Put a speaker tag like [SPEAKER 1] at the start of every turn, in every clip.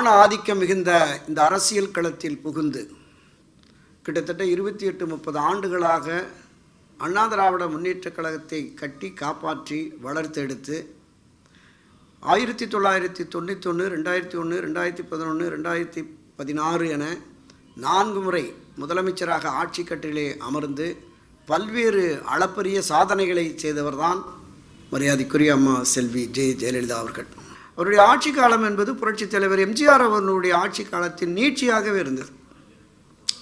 [SPEAKER 1] ஆண் ஆதிக்கம் மிகுந்த இந்த அரசியல் களத்தில் புகுந்து கிட்டத்தட்ட இருபத்தி எட்டு முப்பது ஆண்டுகளாக அண்ணா திராவிட முன்னேற்றக் கழகத்தை கட்டி காப்பாற்றி வளர்த்தெடுத்து ஆயிரத்தி தொள்ளாயிரத்தி தொண்ணூத்தொன்று ரெண்டாயிரத்தி ஒன்று ரெண்டாயிரத்தி பதினொன்று ரெண்டாயிரத்தி பதினாறு என நான்கு முறை முதலமைச்சராக ஆட்சி கட்டிலே அமர்ந்து பல்வேறு அளப்பரிய சாதனைகளை செய்தவர்தான் மரியாதைக்குரிய அம்மா செல்வி ஜெ. ஜெயலலிதா அவர்கள். அவருடைய ஆட்சி காலம் என்பது புரட்சித் தலைவர் எம்ஜிஆர் அவர்களுடைய ஆட்சி காலத்தின் நீட்சியாகவே இருந்தது.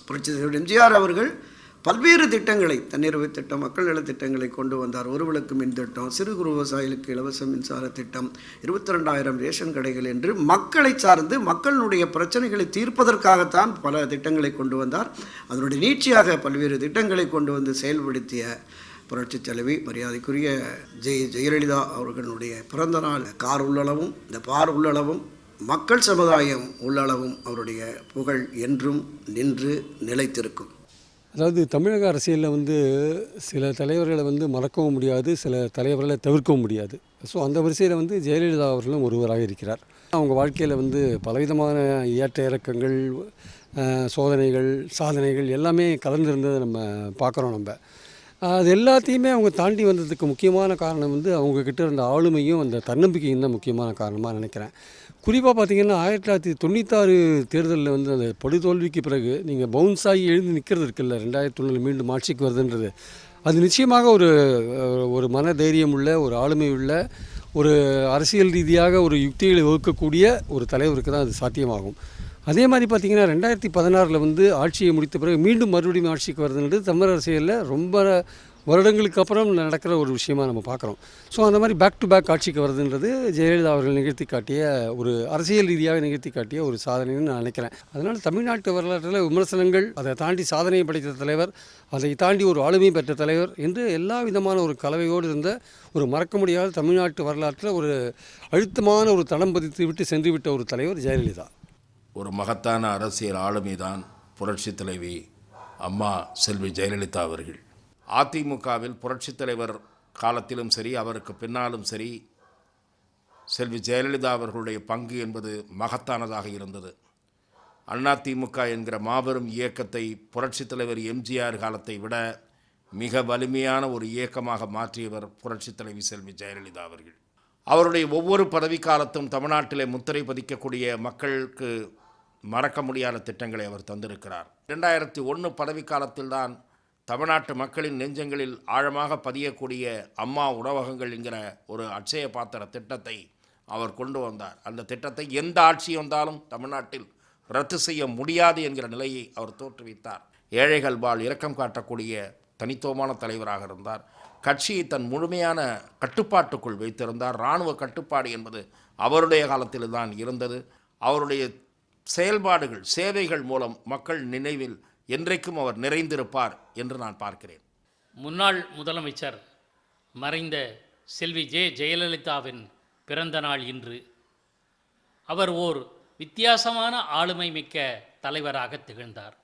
[SPEAKER 1] புரட்சித் தலைவர் எம்ஜிஆர் அவர்கள் பல்வேறு திட்டங்களை தன்னிறைவு திட்டம் மக்கள் நலத் திட்டங்களை கொண்டு வந்தார். ஒரு விளக்கு மின் திட்டம் சிறு குறு விவசாயிகளுக்கு இலவச மின்சார திட்டம் இருபத்தி ரெண்டாயிரம் ரேஷன் கடைகள் என்று மக்களை சார்ந்து மக்களுடைய பிரச்சனைகளை தீர்ப்பதற்காகத்தான் பல திட்டங்களை கொண்டு வந்தார். அதனுடைய நீட்சியாக பல்வேறு திட்டங்களை கொண்டு வந்து செயல்படுத்திய புரட்சித் தலைவி மரியாதைக்குரிய ஜெய ஜெயலலிதா அவர்களுடைய பிறந்த நாள் கார் உள்ளளவும் இந்த பார் உள்ளளவும் மக்கள் சமுதாயம் உள்ளளவும் அவருடைய புகழ் என்றும் நின்று நிலைத்திருக்கும்.
[SPEAKER 2] அதாவது தமிழக அரசியலில் வந்து சில தலைவர்களை வந்து மறக்கவும் முடியாது சில தலைவர்களை தவிர்க்கவும் முடியாது. ஸோ அந்த வரிசையில் வந்து ஜெயலலிதா அவர்களும் ஒருவராக இருக்கிறார். அவங்க வாழ்க்கையில் வந்து பலவிதமான ஏற்ற இறக்கங்கள் சோதனைகள் சாதனைகள் எல்லாமே கலந்துருந்ததை நம்ம பார்க்குறோம் நம்ம. அது எல்லாத்தையுமே அவங்க தாண்டி வந்ததுக்கு முக்கியமான காரணம் வந்து அவங்கக்கிட்ட இருந்த ஆளுமையும் அந்த தன்னம்பிக்கையும் தான் முக்கியமான காரணமாக நினைக்கிறேன். குறிப்பாக பார்த்தீங்கன்னா ஆயிரத்தி தொள்ளாயிரத்தி தொண்ணூத்தாறு தேர்தலில் வந்து அந்த படுதோல்விக்கு பிறகு நீங்கள் பவுன்ஸ் ஆகி எழுந்து நிற்கிறது இருக்குல்ல ரெண்டாயிரத்தி ஒன்றில் மீண்டும் ஆட்சிக்கு வருதுன்றது. அது நிச்சயமாக ஒரு ஒரு மன தைரியம் உள்ள ஒரு ஆளுமை உள்ள ஒரு அரசியல் ரீதியாக ஒரு யுக்திகளை வகுக்கக்கூடிய ஒரு தலைவருக்கு தான் அது சாத்தியமாகும். அதே மாதிரி பார்த்தீங்கன்னா ரெண்டாயிரத்தி பதினாறில் வந்து ஆட்சியை முடித்த பிறகு மீண்டும் மறுபடியும் ஆட்சிக்கு வருதுன்றது தமிழ் அரசியலில் ரொம்ப வருடங்களுக்கு அப்புறம் நடக்கிற ஒரு விஷயமாக நம்ம பார்க்குறோம். ஸோ அந்த மாதிரி பேக் டு பேக் ஆட்சிக்கு வருதுன்றது ஜெயலலிதா அவர்கள் நிகழ்த்தி காட்டிய ஒரு அரசியல் ரீதியாக நிகழ்த்தி காட்டிய ஒரு சாதனைன்னு நான் நினைக்கிறேன். அதனால் தமிழ்நாட்டு வரலாற்றில் விமர்சனங்கள் அதை தாண்டி சாதனையை படைத்த தலைவர் அதை தாண்டி ஒரு ஆளுமை பெற்ற தலைவர் என்று எல்லா விதமான ஒரு கலவையோடு இருந்த ஒரு மறக்க முடியாத தமிழ்நாட்டு வரலாற்றில் ஒரு அழுத்தமான ஒரு தடம் பதித்து விட்டு சென்று விட்ட ஒரு தலைவர் ஜெயலலிதா.
[SPEAKER 3] ஒரு மகத்தான அரசியல் ஆளுமைதான் புரட்சித் தலைவி அம்மா செல்வி ஜெயலலிதா அவர்கள். அதிமுகவில் புரட்சித் தலைவர் காலத்திலும் சரி அவருக்கு பின்னாலும் சரி செல்வி ஜெயலலிதா அவர்களுடைய பங்கு என்பது மகத்தானதாக இருந்தது. அதிமுக என்கிற மாபெரும் இயக்கத்தை புரட்சித் தலைவர் எம்ஜிஆர் காலத்தை விட மிக வலிமையான ஒரு இயக்கமாக மாற்றியவர் புரட்சித் தலைவி செல்வி ஜெயலலிதா அவர்கள். அவருடைய ஒவ்வொரு பதவிக்காலத்தும் தமிழ்நாட்டிலே முத்திரை பதிக்கக்கூடிய மக்களுக்கு மறக்க முடியாத திட்டங்களை அவர் தந்திருக்கிறார். இரண்டாயிரத்தி ஒன்று பதவிக்காலத்தில்தான் தமிழ்நாட்டு மக்களின் நெஞ்சங்களில் ஆழமாக பதியக்கூடிய அம்மா உணவகங்கள் என்கிற ஒரு அட்சய பாத்திர திட்டத்தை அவர் கொண்டு வந்தார். அந்த திட்டத்தை எந்த ஆட்சி வந்தாலும் தமிழ்நாட்டில் ரத்து செய்ய முடியாது என்கிற நிலையை அவர் தோற்றுவித்தார். ஏழைகள் வாழ் இரக்கம் காட்டக்கூடிய தனித்துவமான தலைவராக இருந்தார். கட்சியை தன் முழுமையான கட்டுப்பாட்டுக்குள் வைத்திருந்தார். இராணுவ கட்டுப்பாடு என்பது அவருடைய காலத்தில் தான் இருந்தது. அவருடைய செயல்பாடுகள் சேவைகள் மூலம் மக்கள் நினைவில் என்றைக்கும் அவர் நிறைந்திருப்பார் என்று நான் பார்க்கிறேன்.
[SPEAKER 4] முன்னாள் முதலமைச்சர் மறைந்த செல்வி ஜே ஜெயலலிதாவின் பிறந்த நாள் இன்று. அவர் ஓர் வித்தியாசமான ஆளுமை மிக்க தலைவராக திகழ்ந்தார்.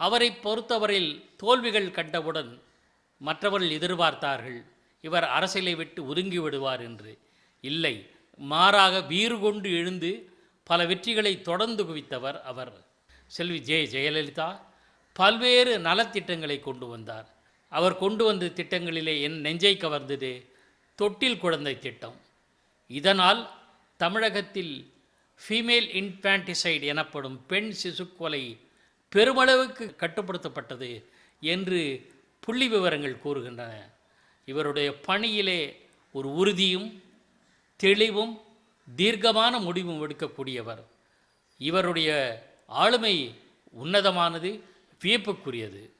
[SPEAKER 4] அவரை பொறுத்தவரையில் தோல்விகள் கண்டவுடன் மற்றவர்கள் எதிர்பார்த்தார்கள் இவர் அரசியலை விட்டு ஒதுங்கி விடுவார் என்று. இல்லை மாறாக வீறு கொண்டு எழுந்து பல வெற்றிகளை தொடர்ந்து குவித்தவர் அவர். செல்வி ஜெய ஜெயலலிதா பல்வேறு நலத்திட்டங்களை கொண்டு வந்தார். அவர் கொண்டு வந்த திட்டங்களிலே என் நெஞ்சை கவர்ந்தது தொட்டில் குழந்தை திட்டம். இதனால் தமிழகத்தில் ஃபீமேல் இன்ஃபான்டிசைடு எனப்படும் பெண் சிசுக்கொலை பெருமளவுக்கு கட்டுப்படுத்தப்பட்டது என்று புள்ளி விவரங்கள் கூறுகின்றன. இவருடைய பணியிலே ஒரு உறுதியும் தெளிவும் தீர்க்கமான முடிவும் எடுக்கக்கூடியவர். இவருடைய ஆளுமை உன்னதமானது வியப்புக்குரியது.